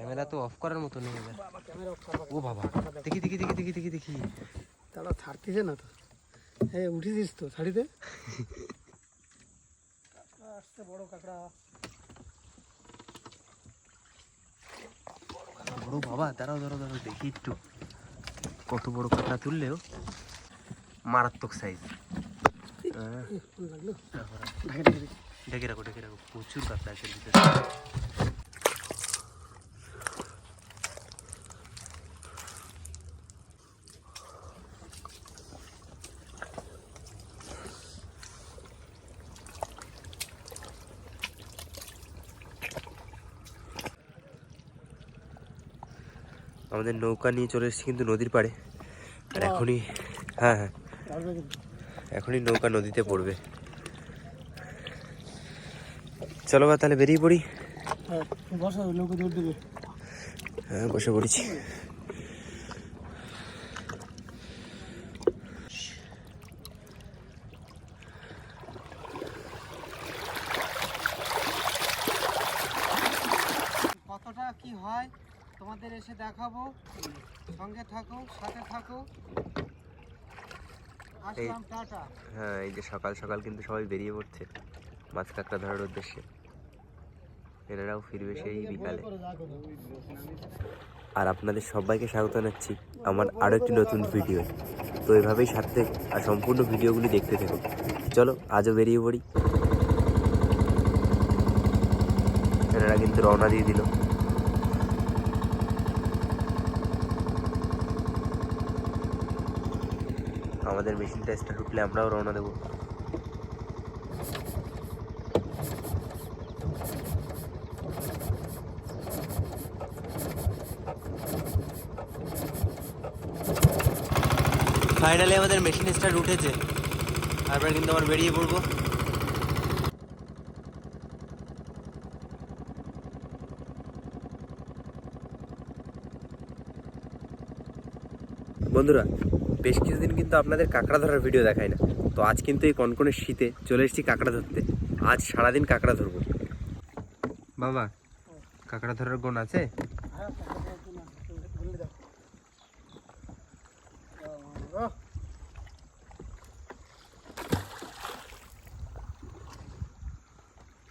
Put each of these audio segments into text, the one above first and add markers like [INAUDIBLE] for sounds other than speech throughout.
Camera তো of করার মতো নেই ও বাবা দেখি দেখি দেখি দেখি দেখি দেখি। তাহলে ছাড়তেছে না তো? হ্যাঁ উঠেছিস তো শাড়িতে আসছে বড় কাঁকড়া। বড় বাবা দাঁড়াও দাঁড়াও দাঁড়াও দেখি একটু। কত বড় কাঁকড়া তুললেও মারাত্মক সাইজ লাগল? ঢাকে ঢাকে রাখো ডেকে রাখো প্রচুর কাঁকড়া আছে ভিতরে। আমাদের নৌকা নিয়ে চলে এসেছি কিন্তু নদীর পাড়ে। আর এখনই হ্যাঁ হ্যাঁ। এখনই নৌকা নদীতে পড়বে। চলো বা তাহলে বেরিয়ে পড়ি। হ্যাঁ বসো হ্যাঁ বসে পড়েছি। সাথে থাকো। আসলাম টাটা। হ্যাঁ এই যে সকাল সকাল কিন্তু সবাই বেরিয়ে পড়ছে। মাছ কাঁকড়া ধরার উদ্দেশ্যে। এনারাও ফিরবে সেই বিকালে। আর আপনাদের সবাইকে স্বাগত জানাচ্ছি আমার আরও একটি নতুন ভিডিও তো এভাবেই সাথে আর সম্পূর্ণ ভিডিওগুলি দেখতে থাকুন চলো আজও বেরিয়ে পড়ি। এনারা কিন্তু রওনা দিয়ে দিল। আমাদের মেশিনটা স্টার্ট উঠলে আমরাও রওনা দেবো। ফাইনালি আমাদের মেশিন স্টার্ট উঠেছে। তারপরে কিন্তু আমার বেরিয়ে পড়ব। বন্ধুরা বেশ কিছুদিন কিন্তু আপনাদের কাঁকড়া ধরার ভিডিও দেখায় না। তো আজ কিন্তু এই কনকনের শীতে চলে এসেছি কাঁকড়া ধরতে। আজ সারাদিন কাঁকড়া ধরবো। বাবা, কাঁকড়া ধরার গুণ আছে?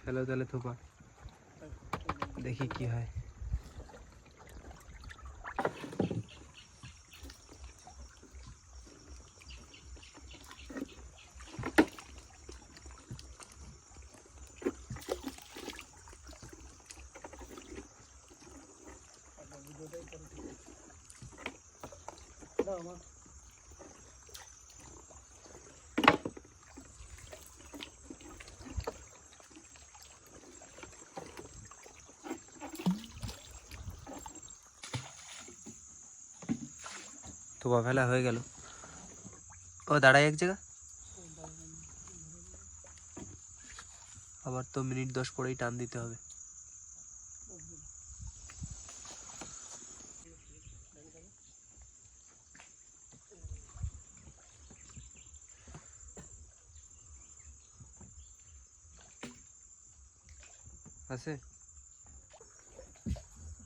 ফেলো তাহলে থোপা। দেখি কি হয় দাও আমার থোপা ফেলা হয়ে গেল। ও দাঁড়াই এক জায়গা। আবার তো মিনিট দশ পরেই টান দিতে হবে। আছে?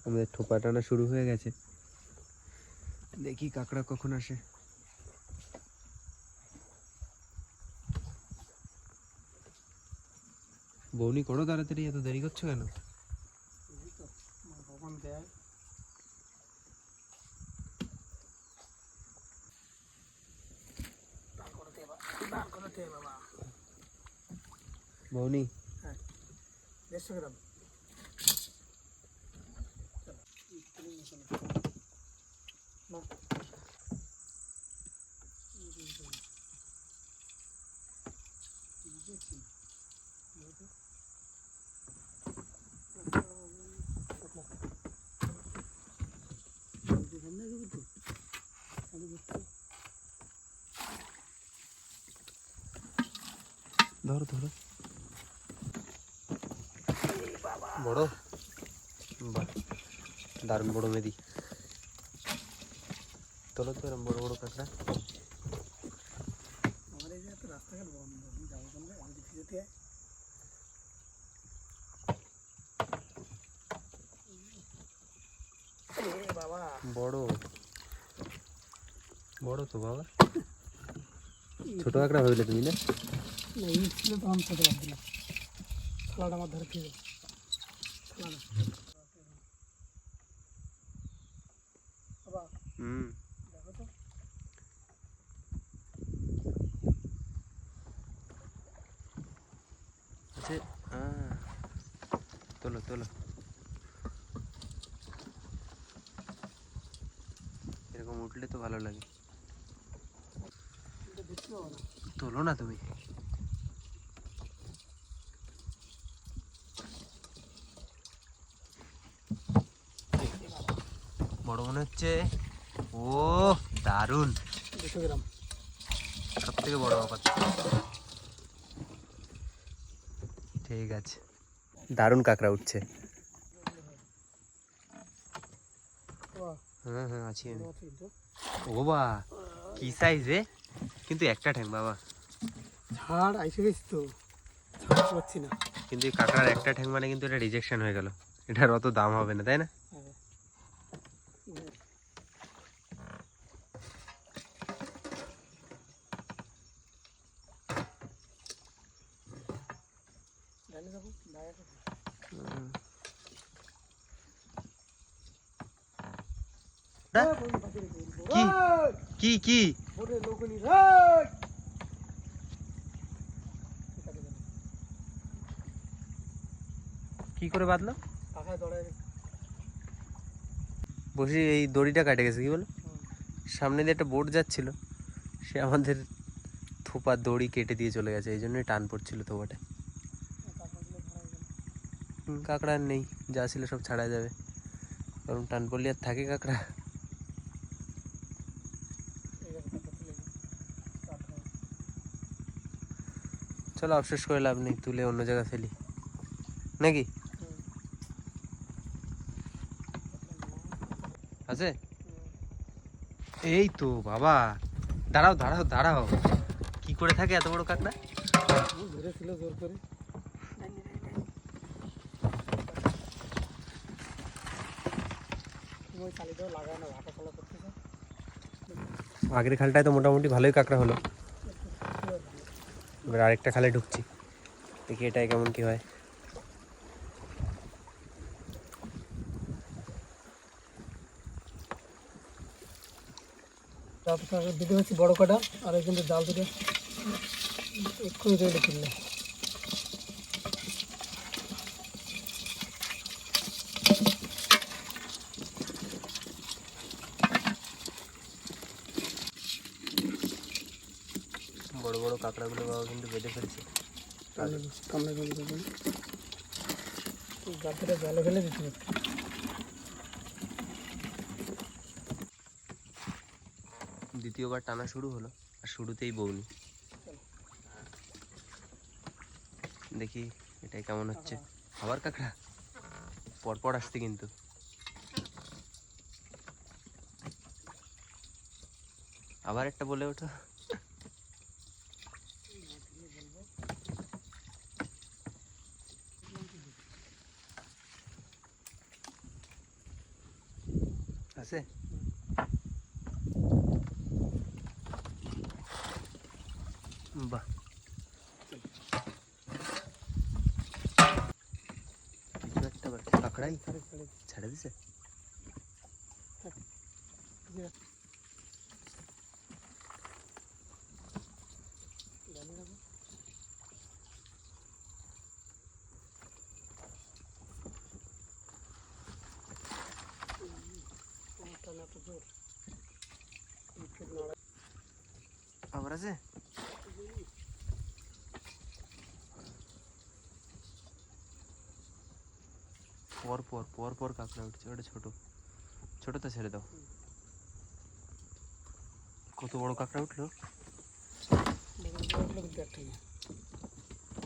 আমাদের থোপা টানা শুরু হয়ে গেছে। দেখি কাকড়া কখন আসে। বৌনি করো তাড়াতাড়ি এত দেরি করছ কেন? বৌনি। হ্যাঁ দেড়শো গ্রাম না ধরো ধরো। বড়? দারুণ বড় মেদি তোলো তো এরম বড় বড় কাঁকড়া। আমার এই যে এত রাস্তাঘাট বন্ধ আমি যাব কোন আমি যেতে বাবা বড়। বড় তো বাবা। ছোট কাঁকড়া ভাবলে তুমি না? এই ছিল তো আমি ছোট বাদ দিলাম আমার ধরে খেয়ে থালাটা বাবা হুম দেখো তো আচ্ছা আহ, তোলো তোলো এরকম উঠলে তো ভালো লাগে। তোলো না তুমি। বড় মনে হচ্ছে। ও গ্রাম সব থেকে বড় ব্যাপার। ঠিক আছে। দারুণ কাঁকড়া উঠছে বাবা হ্যাঁ হ্যাঁ আছি আমি ও বা কি সাইজ রে? কিন্তু একটা ঠ্যাং বাবা। ঝাড় আইসে গেছি তো। ছাড়তে পারছি না। কিন্তু এই কাঁকড়ার একটা ঠ্যাং মানে কিন্তু এটা রিজেকশন হয়ে গেল। এটার অত দাম হবে না তাই না? হ্যাঁ। ডানে দেখো, ডানে দেখো। না? ওই বন্ধু বাঁচিয়ে রেখে দিল। কি? কি করে বাঁধলো? বসে এই দড়িটা কাটে গেছে, কি বলো? সামনে দিয়ে একটা বোট যাচ্ছিল, সে আমাদের থোপা দড়ি কেটে দিয়ে চলে গেছে, এই জন্যই টান পড়ছিল থোপাটা। কাঁকড়া নেই, যা ছিল সব ছাড়া যাবে। কারণ টান পড়লে আর থাকে কাঁকড়া এই দেখো, পাখা তুলে গেল। পাখা। চলো আফসোস করে লাভ নেই, তুলে অন্য জায়গায় ফেলি। নাকি? আছে? এই তো বাবা। দাঁড়াও দাঁড়াও দাঁড়াও। কি করে থাকে এত বড় কাঁকড়া? ধরেছিল জোর করে আগের খালটায় তো মোটামুটি ভালোই কাঁকড়া হলো। এবার আরেকটা খালে ঢুকছি। দেখি এটাই কেমন কি হয়। দুটো হচ্ছে বড় কাটা, আর কিন্তু জাল দুটো। এক্ষুনি তৈরি করলে বড় বড় কাঁকড়াগুলো বাবা কিন্তু বেঁধে ফেলছে। কামড়ে কামড়ে দেবেন জলে ফেলে দিতে দ্বিতীয়বার টানা শুরু হলো আর শুরুতেই বউনি দেখি এটাই কেমন হচ্ছে। আবার কাঁকড়া? পরপর আসছে কিন্তু। আবার একটা বলে ওঠো। আছে। বাহ। একটা বাড়ছে কাঁকড়াই ছেড়ে দিছে দিয়ে জানি না গো। তোমার টানে এত জোর। উইকেট নাড়া- আবার আছে পর পর পর পর কাঁকড়া উঠছে। ওটা ছোট। ছোটটা ছেড়ে দাও। কত বড় কাঁকড়া উঠল।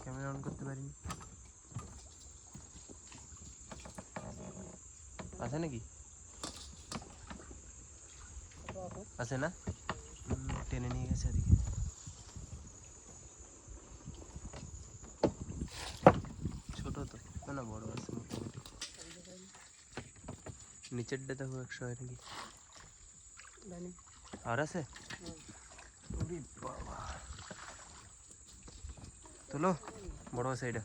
ক্যামেরা অন করতে পারিনি। আছে নাকি? আছে না? টেনে নিয়ে গেছে এদিকে। ছোট তো না না বড় আছে মোটামুটি নিচেরটা দেখো একশো হয় নাকি জানি আর আছে বাবা তোলো বড় আছে এটা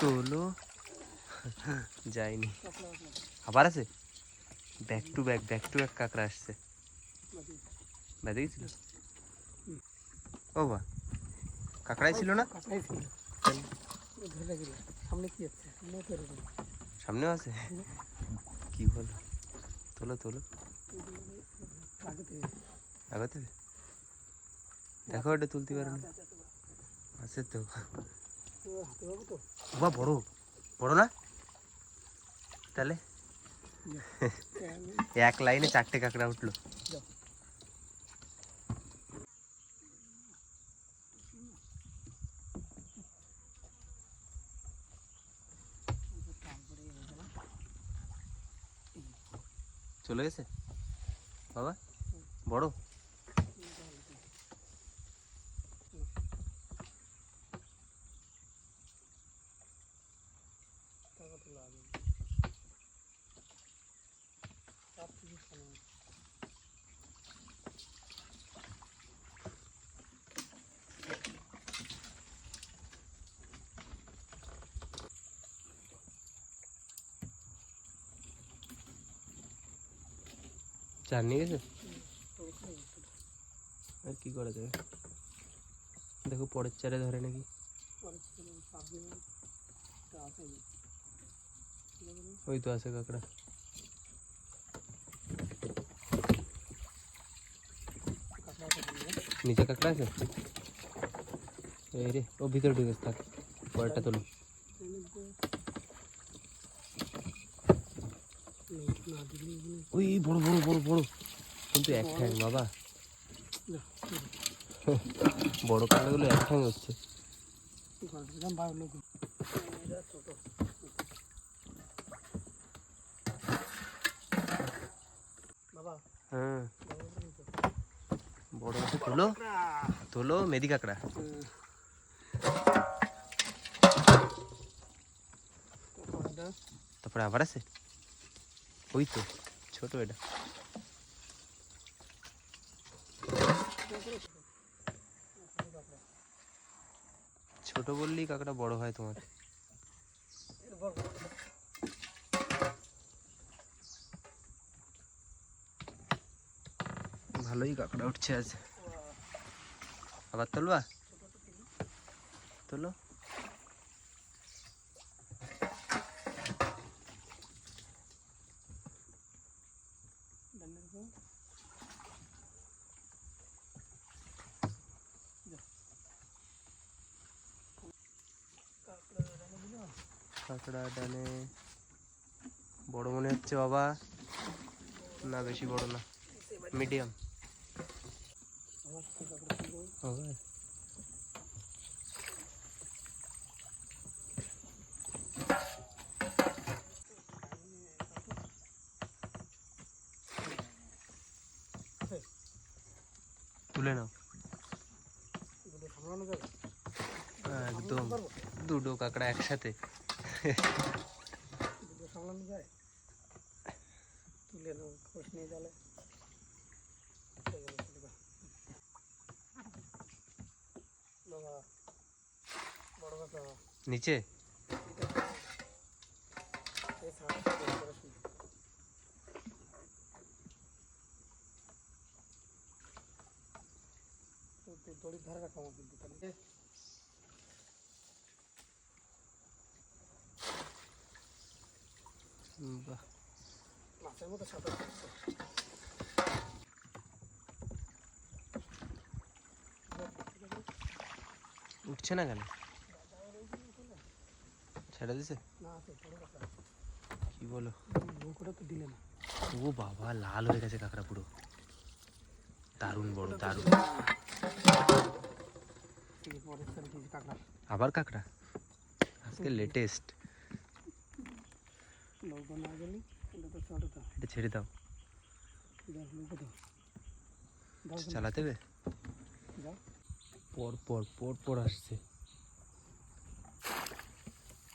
তোলো যায়নি আবার আছে back to back back to back কাঁকড়া আসছে বেঁধে গেছিল ও বা কাঁকড়াই ছিল না কাটাই ছিল ধরে গেল সামনে কি আছে? সামনে আছে? কি বলো? তোলো তোলো। আগে আগাতে দেখো এটা তুলতে পারো না। আছে তো। বা বড়। বড় না? তাহলে? এক লাইনে চারটে কাঁকড়া উঠল। চলে গেছে? বাবা বড় টাকা তো লাগে চার থেকে সামনে চার নিয়ে গেছে আর কি করা যাবে? দেখো, পরের চারে ধরে নাকি? ওই তো আছে কাঁকড়া। নিচে কাঁকড়া আছে? এই রে, ও ভিতরে ঢুকে থাক, পরেরটা তোলো। ওই বড় বড় বড় বড়। কিন্তু এক ঠ্যাং বাবা। [LAUGHS] বড় কাঁকড়াগুলো এক ঠ্যাং হচ্ছে। হ্যাঁ। বড় আছে তোলো। তোলো মেদি কাঁকড়া। তারপরে আবার আছে? ওই তো। ছোট এটা। ছোট বললেই কাঁকড়া বড় হয় তোমার। ভালোই কাঁকড়া উঠছে আজ। আবার তুলবা? তোলো। কাঁকড়া ডানে বড় মনে হচ্ছে বাবা না বেশি বড় না মিডিয়াম তুলে নাও একদম দুটো কাঁকড়া একসাথে সামলানো যায় তুলে খোঁজ নিয়ে বড় কথা। নিচে এই সামনে করে শুনি তো তুই দড়ির ধারে রাখা আমার কিন্তু তাহলে হুম, বাহ মাছের মতো সাঁতার কাটছে উঠছে না কেন ছেড়ে দিছে না আছে বড় কথা কি বলো নৌকোটা তো দিলে না ও বাবা লাল হয়ে গেছে কাঁকড়া পুরো দারুণ বড় দারুণ ঠিক আছে পরের সাথে কিছু কাকা আবার কাঁকড়া আজকে লেটেস্ট নৌকো না গেলে এটা ছেড়ে দাও। চালাতে হবে? পর পর পর পর আসছে।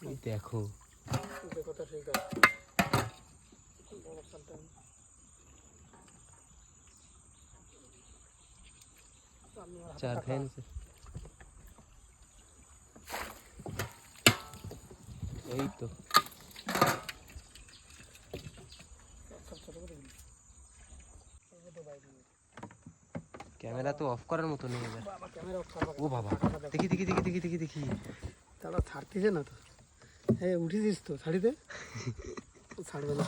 এই দেখো। চার ফ্যান এই তো সব ছোট করে দিই ছোট বাইরে ক্যামেরা তো অফ করার মতো নেই এবার। ক্যামেরা অফ করবা ও বাবা দেখি দেখি দেখি দেখি দেখি দেখি। তাহলে ছাড়তেছে না তো? হ্যাঁ উঠেছিস তো ছাড়িতে ছাড়বে না।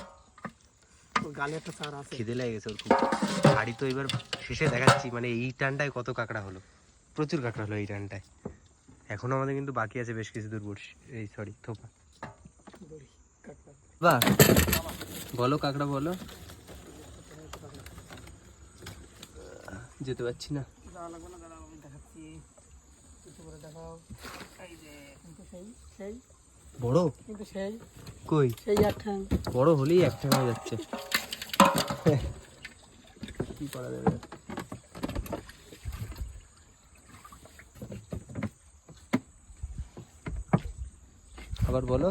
গালে একটা চার আছে। খিদে লেগে গেছে ওর খুব। শাড়ি তো এবার শেষে দেখাচ্ছি মানে এই টানটায় কত কাঁকড়া হলো। প্রচুর কাঁকড়া হলো এই টানটায়। এখনও আমাদের কিন্তু বাকি আছে বেশ কিছু দূর বড়শি এই সরি থোপা। বা বলো কাঁকড়া বলো। যেতে পারছি না। লাগবে না দাঁড়াও আমি দেখাচ্ছি। করে দেখাও। এই যে কিন্তু সেই সেই। বড়? কিন্তু সেই। কই? সেই এক ঠ্যাং বড় হলেই হয়ে যাচ্ছে। কি করা যাবে? আবার বলো।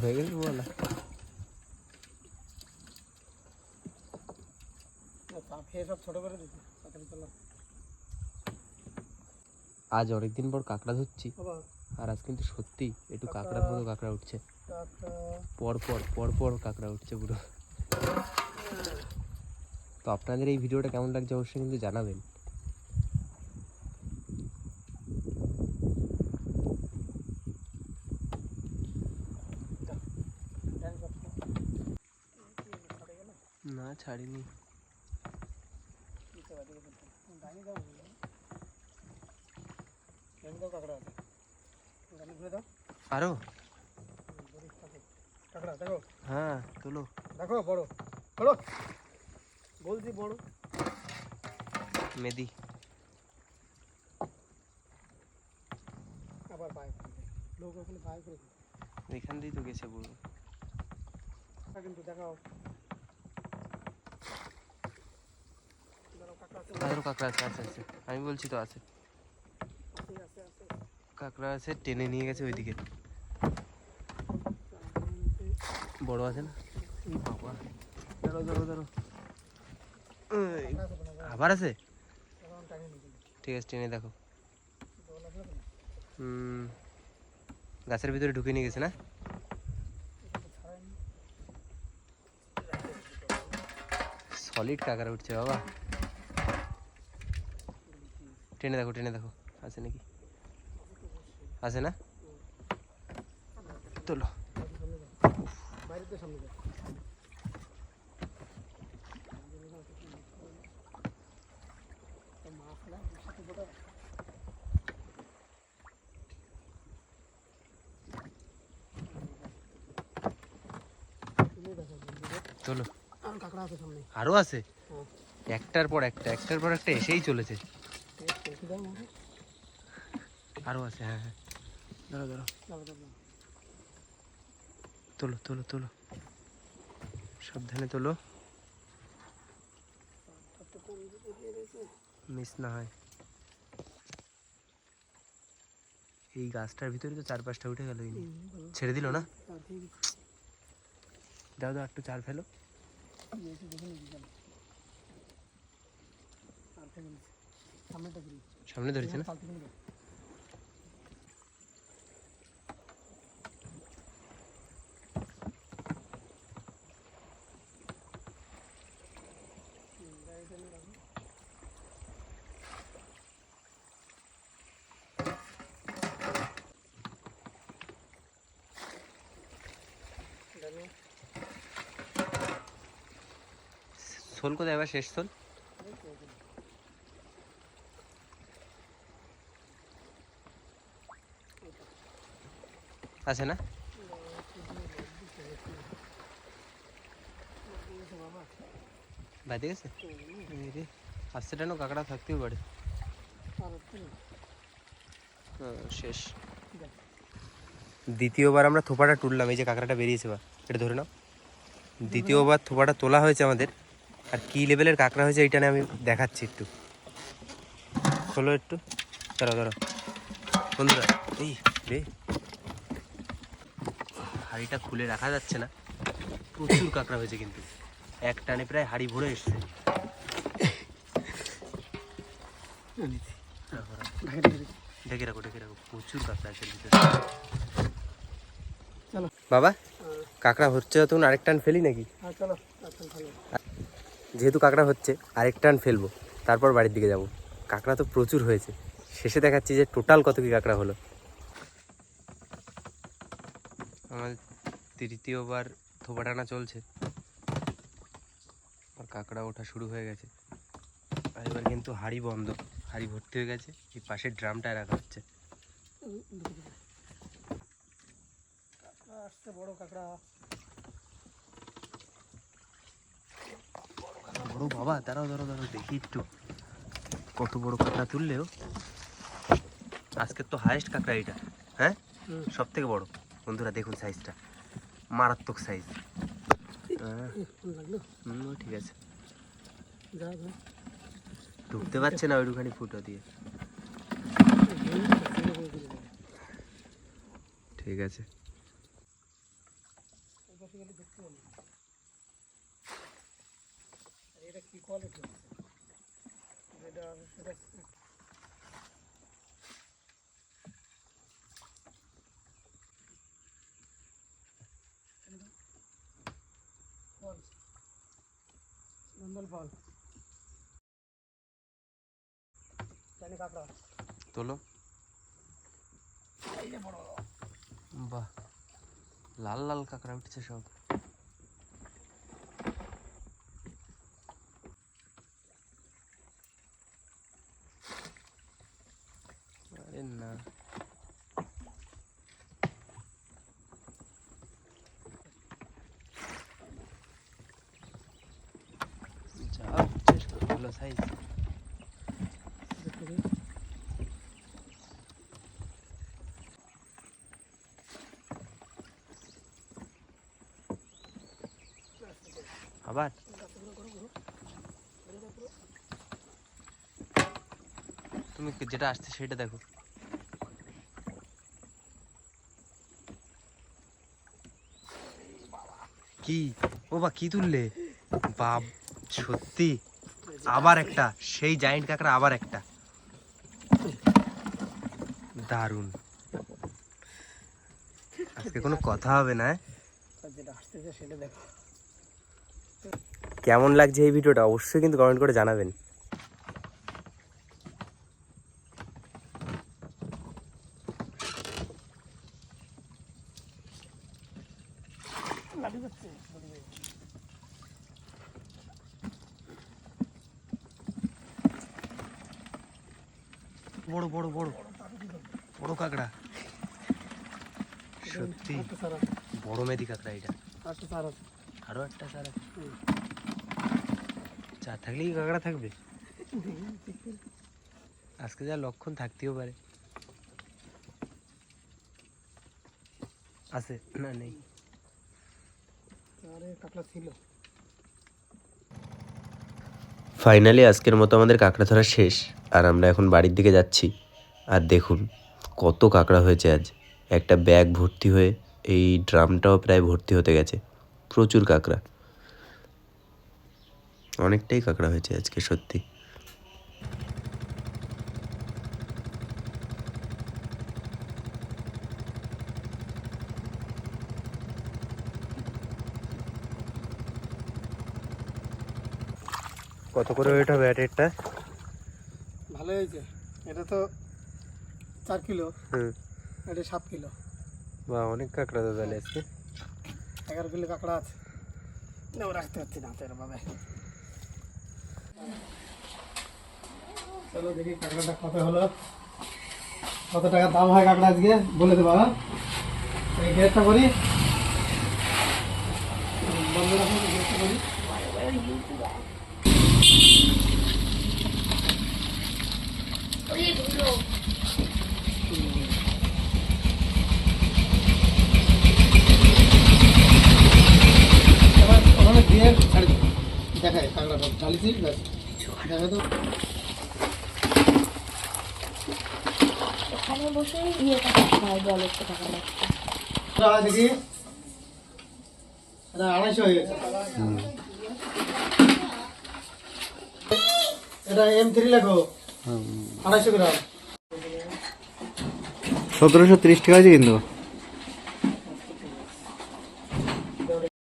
হয়ে গেছে বলা চাপ খেয়ে সব ছোট করে দিচ্ছি আজ অনেকদিন পর কাঁকড়া ধরছি। আর আজ কিন্তু সত্যি একটু কাঁকড়ার মতো কাঁকড়া উঠছে। পর পর পর পর কাঁকড়া উঠছে পুরো। তো আপনাদের এই ভিডিওটা কেমন লাগছে অবশ্যই কিন্তু জানাবেন। না ছাড়িনি। কাকড়া দেখো হ্যাঁ তোলো। দেখো বড় বড় বলছি বড় মেদি। আবার পায়ে লোক ওখানে পায়ে করে এখান দিয়েই তো গেছে পুরো তা কিন্তু দেখাও। দাঁড়াও, কাকড়া আছে আছে আছে আমি বলছি তো আছে কাঁকড়া আছে টেনে নিয়ে গেছে ওইদিকে বড় আছে না? আবার আছে। ঠিক আছে টেনে দেখো? হুম গাছের ভিতরে ঢুকে নিয়ে গেছে না। সলিড কাঁকড়া উঠছে বাবা টেনে দেখো টেনে দেখো। আছে নাকি? আছে না? তোলো। তোলো। আর আছে। একটার পর একটা একটার পর একটা এসেই চলেছে। চলতে দাও আমাকে। আরও আছে হ্যাঁ হ্যাঁ দাঁড়াও, দাঁড়াও। তোলো তোলো তোলো সাবধানে তোলো? মিস না হয় এই গাছটার ভিতরে তো চার পাঁচটা উঠে গেল ছেড়ে দিল না দাও দাও একটু চার ফেলো। সামনেটা। সামনে ধরেছে না পাল্টে ফেলবে। হুম, গাড়িটা নিয়ে রাখো। গাড়ি- শোল কোথায় এবার শেষ শোল এই তো ওখানে। আছে না? বাদে গেছে এই রে কাঁকড়া থাকতেও পারে। হ্যাঁ, শেষ। দ্বিতীয়বার আমরা থোপাটা তুললাম এই যে কাঁকড়াটা বেরিয়েছে বা এটা ধরে নাও। দ্বিতীয়বার থোপাটা তোলা হয়েছে আমাদের। আর কি লেভেলের কাঁকড়া হয়েছে এইটা আমি দেখাচ্ছি একটু। খোলো একটু। দাঁড়াও দাঁড়াও বন্ধুরা এই রে হাঁড়িটা খুলে রাখা যাচ্ছে না। প্রচুর কাঁকড়া হয়েছে কিন্তু। এক টানে প্রায় হাঁড়ি ভরে এসছে। আনিছি রাখো। ঢাকে ঢেকে রাখো ঢেকে রাখো। প্রচুর কাঁকড়া আছে ভিতরে। বাবা কাঁকড়া হচ্ছে তখন আরেক টান ফেলি নাকি? হ্যাঁ চলো যেহেতু কাঁকড়া হচ্ছে আরেক টান ফেলব। তারপর বাড়ির দিকে যাব। কাঁকড়া তো প্রচুর হয়েছে। শেষে দেখাচ্ছি যে টোটাল কত কি কাঁকড়া হলো আমার তৃতীয়বার থোপা টানা চলছে। আর কাঁকড়া ওঠা শুরু হয়ে গেছে। আর এবার কিন্তু হাড়ি বন্ধ। হাড়ি ভর্তি হয়ে গেছে। এই পাশের ড্রামটায় রাখা হচ্ছে। আসছে বড় কাঁকড়া। বড় বাবা দাঁড়াও দাঁড়াও দাঁড়াও দেখি একটু। কত বড় কাঁকড়া তুললেও আজকের তো হায়েস্ট কাঁকড়া এটা হ্যাঁ? সব থেকে বড়। বন্ধুরা দেখুন সাইজটা মারাত্মক সাইজ হুম, ঠিক আছে। ঢুকতে পারছে না ওইটুখানি ফুটো দিয়ে। ঠিক আছে। এটা কি কোয়ালিটি এটা পাল জানি কাঁকড়া তোলো। বাহ। লাল লাল কাঁকড়া উঠছে সব আরে না যা উঠছে সব ভালো সাইজ দেখতে আবার? তুমি যেটা আসছে সেটা দেখো। কি? ও বা, কি তুললে? বাপ, সত্যি। আবার একটা। সেই জায়েন্ট কাঁকড়া আবার একটা। দারুণ। আজকে কোনো কথা হবে না হ্যাঁ? কেমন লাগছে এই ভিডিওটা অবশ্যই কিন্তু কমেন্ট করে জানাবেন। বড় বড় বড়। বড় কাঁকড়া। সত্যি বড় মেদি কাঁকড়া এটা। সার আছে আরও একটা স্যার। চার থাকলে কি কাঁকড়া থাকবে? আজকে যা লক্ষণ থাকতেও পারে। আছে না নেই। আরে কাঁকড়া ছিল। ফাইনালি আজকের মতো আমাদের কাঁকড়া ধরা শেষ। আর আমরা এখন বাড়ির দিকে যাচ্ছি। আর দেখুন কত কাঁকড়া হয়েছে আজ। একটা ব্যাগ ভর্তি হয়ে এই ড্রামটাও প্রায় ভর্তি হতে গেছে। প্রচুর কাঁকড়া। অনেকটাই কাঁকড়া হয়েছে আজকে সত্যি। কত করে ওয়েট হবে অ্যাটেরটা ভালো হয়েছে। এটা তো চার কিলো? হুম এটা সাত কিলো। বা অনেক কাঁকড়া তো তাহলে আজকে। এগারো কিলো কাঁকড়া আছে। না ও রাখতে পারছি না তো এরভাবে চলো দেখি কাঁকড়াটা কত হলো। কত টাকা দাম হয় কাঁকড়া আজকে? বলে দেবো হ্যাঁ? এই গেটটা করি। বন্ধ রাখুন গেটটা করি। এবার ওখানে দিয়ে ছাড়ি। দেখায় কাঁকড়াটা ঢালিছি ব্যাস। দেখা তো এখানে বসে ইয়ে টাকা জলের টাকা লাগছে দেখি। এটা আড়াইশো হয়ে গেছে। এটা এম থ্রি লেখো। আড়াইশো গ্রাম। সতেরোশো তিরিশ টাকা আছে কিন্তু।